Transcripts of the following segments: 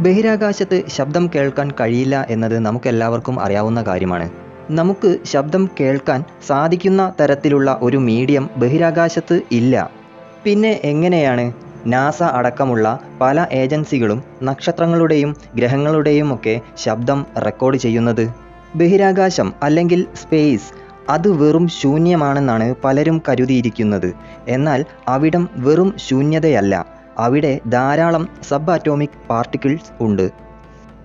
ബഹിരാകാശത്ത് ശബ്ദം കേൾക്കാൻ കഴിയില്ല എന്നത് നമുക്കെല്ലാവർക്കും അറിയാവുന്ന കാര്യമാണ്. നമുക്ക് ശബ്ദം കേൾക്കാൻ സാധിക്കുന്ന തരത്തിലുള്ള ഒരു മീഡിയം ബഹിരാകാശത്ത് ഇല്ല. പിന്നെ എങ്ങനെയാണ്? നാസ അടക്കമുള്ള പല ഏജൻസികളും നക്ഷത്രങ്ങളുടെയും ഗ്രഹങ്ങളുടെയും ഒക്കെ ശബ്ദം റെക്കോർഡ് ചെയ്യുന്നത്? ബഹിരാകാശം അല്ലെങ്കിൽ സ്പേസ് അത് വെറും ശൂന്യമാണെന്നാണ് പലരും കരുതിയിരിക്കുന്നത്. എന്നാൽ അവിടം വെറും ശൂന്യതയല്ല. അവിടെ ധാരാളം സബ് അറ്റോമിക് പാർട്ടിക്കിൾസ് ഉണ്ട്.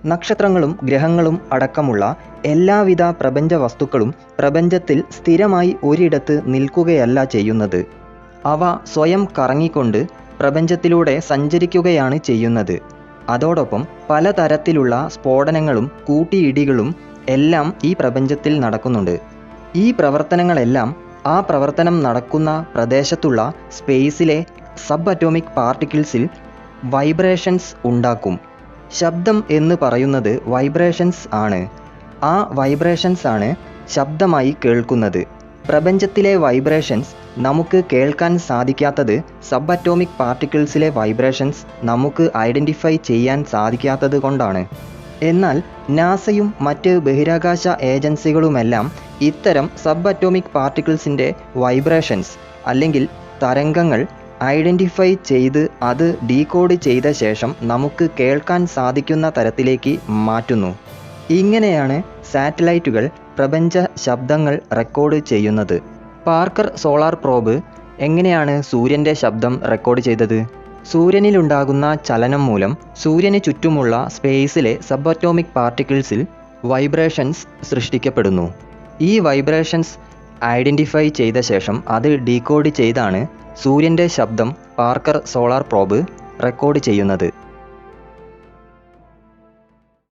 നക്ഷത്രങ്ങളും ഗ്രഹങ്ങളും അടക്കമുള്ള എല്ലാവിധ പ്രപഞ്ച വസ്തുക്കളും പ്രപഞ്ചത്തിൽ സ്ഥിരമായി ഒരിടത്ത് നിൽക്കുകയല്ല ചെയ്യുന്നത്. അവ സ്വയം കറങ്ങിക്കൊണ്ട് പ്രപഞ്ചത്തിലൂടെ സഞ്ചരിക്കുകയാണ് ചെയ്യുന്നത്. അതോടൊപ്പം പലതരത്തിലുള്ള സ്ഫോടനങ്ങളും കൂട്ടിയിടികളും എല്ലാം ഈ പ്രപഞ്ചത്തിൽ നടക്കുന്നുണ്ട്. ഈ പ്രവർത്തനങ്ങളെല്ലാം ആ പ്രവർത്തനം നടക്കുന്ന പ്രദേശത്തുള്ള സ്പേസിലെ സബ് അറ്റോമിക് പാർട്ടിക്കിൾസിൽ വൈബ്രേഷൻസ് ഉണ്ടാക്കും. ശബ്ദം എന്ന് പറയുന്നത് വൈബ്രേഷൻസ് ആണ്. ആ വൈബ്രേഷൻസ് ആണ് ശബ്ദമായി കേൾക്കുന്നത്. പ്രപഞ്ചത്തിലെ വൈബ്രേഷൻസ് നമുക്ക് കേൾക്കാൻ സാധിക്കാത്തത് സബ് അറ്റോമിക് പാർട്ടിക്കിൾസിലെ വൈബ്രേഷൻസ് നമുക്ക് ഐഡന്റിഫൈ ചെയ്യാൻ സാധിക്കാത്തത് കൊണ്ടാണ്. എന്നാൽ നാസയും മറ്റ് ബഹിരാകാശ ഏജൻസികളുമെല്ലാം ഇത്തരം സബ് അറ്റോമിക് പാർട്ടിക്കിൾസിന്റെ വൈബ്രേഷൻസ് അല്ലെങ്കിൽ തരംഗങ്ങൾ ഐഡന്റിഫൈ ചെയ്ത് അത് ഡീകോഡ് ചെയ്ത ശേഷം നമുക്ക് കേൾക്കാൻ സാധിക്കുന്ന തരത്തിലേക്ക് മാറ്റുന്നു. ഇങ്ങനെയാണ് സാറ്റലൈറ്റുകൾ പ്രപഞ്ച ശബ്ദങ്ങൾ റെക്കോർഡ് ചെയ്യുന്നത്. പാർക്കർ സോളാർ പ്രോബ് എങ്ങനെയാണ് സൂര്യന്റെ ശബ്ദം റെക്കോർഡ് ചെയ്തത്? സൂര്യനിലുണ്ടാകുന്ന ചലനം മൂലം സൂര്യന് ചുറ്റുമുള്ള സ്പേസിലെ സബ് അറ്റോമിക് പാർട്ടിക്കിൾസിൽ വൈബ്രേഷൻസ് സൃഷ്ടിക്കപ്പെടുന്നു. ഈ വൈബ്രേഷൻസ് ഐഡന്റിഫൈ ചെയ്ത ശേഷം അത് ഡീകോഡ് ചെയ്താണ് സൂര്യന്റെ ശബ്ദം പാർക്കർ സോളാർ പ്രോബ് റെക്കോർഡ് ചെയ്യുന്നത്.